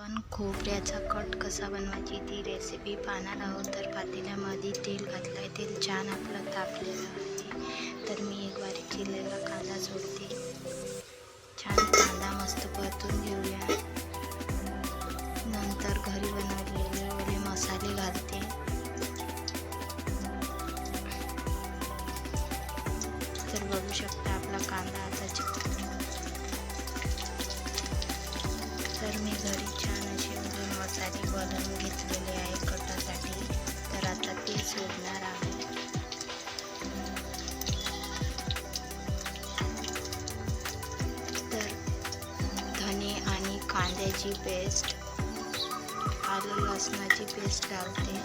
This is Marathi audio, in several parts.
आपण खोबऱ्याचा कट कसा बनवायची ती रेसिपी पाहणार आहोत. तर पातेल्यामध्ये तेल घातलं आहे तेल छान आपलं तापलेलं आहे. तर मी एक बारीक चिरलेला कांदा सोडते. छान कांदा मस्त परतून घेऊया. नंतर घरी बनवलेले ओले मसाले घालते. तर बघू शकता आपला कांदा आता तर मी घरी बनवून घेतलेले आहे कटासाठी. तर आता ते सोडणार आहे तर धने आणि कांद्याची पेस्ट आलं लसणाची पेस्ट घालते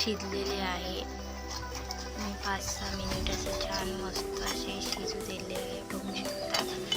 शिजलेले आहे. मी पाच सहा मिनिट असे छान मस्त असे शिजू दिले आहे. बघू शकता तर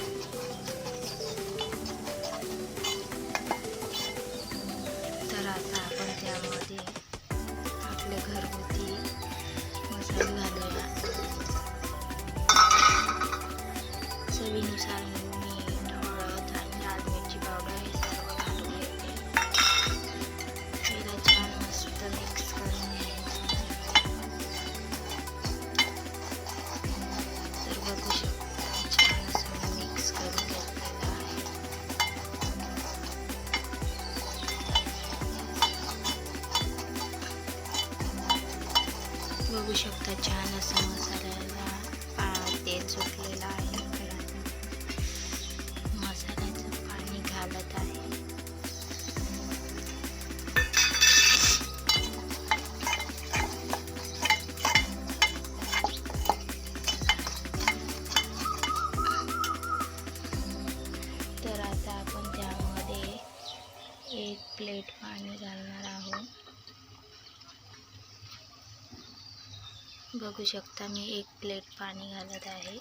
बघू शकता छान असा मसाल्याला तेल सुटलेलं आहे. मसाल्याचं पाणी घालत आहे. तर आता आपण त्यामध्ये एक प्लेट पाणी घालणार आहोत. बघू शकता मी एक प्लेट पाणी घालत आहे.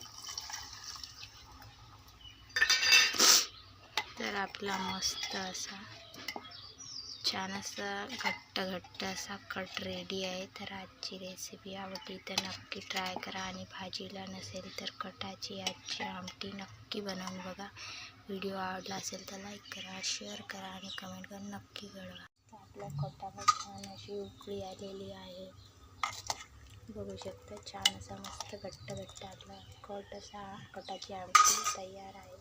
तर आपला मस्त असा छान असा घट्ट घट्ट असा कट रेडी आहे. तर आजची रेसिपी आवडली तर नक्की ट्राय करा आणि भाजीला नसेल तर कटाची आजची आमटी नक्की बनवून बघा. व्हिडिओ आवडला असेल तर लाईक करा शेअर करा आणि कमेंट करून नक्की कळवा. तर आपल्या कटाला छान अशी उकळी आलेली आहे. बघू शकता. छान असा मस्त घट्ट घट्ट आपला कट असा कटाची आमटी तयार आहे.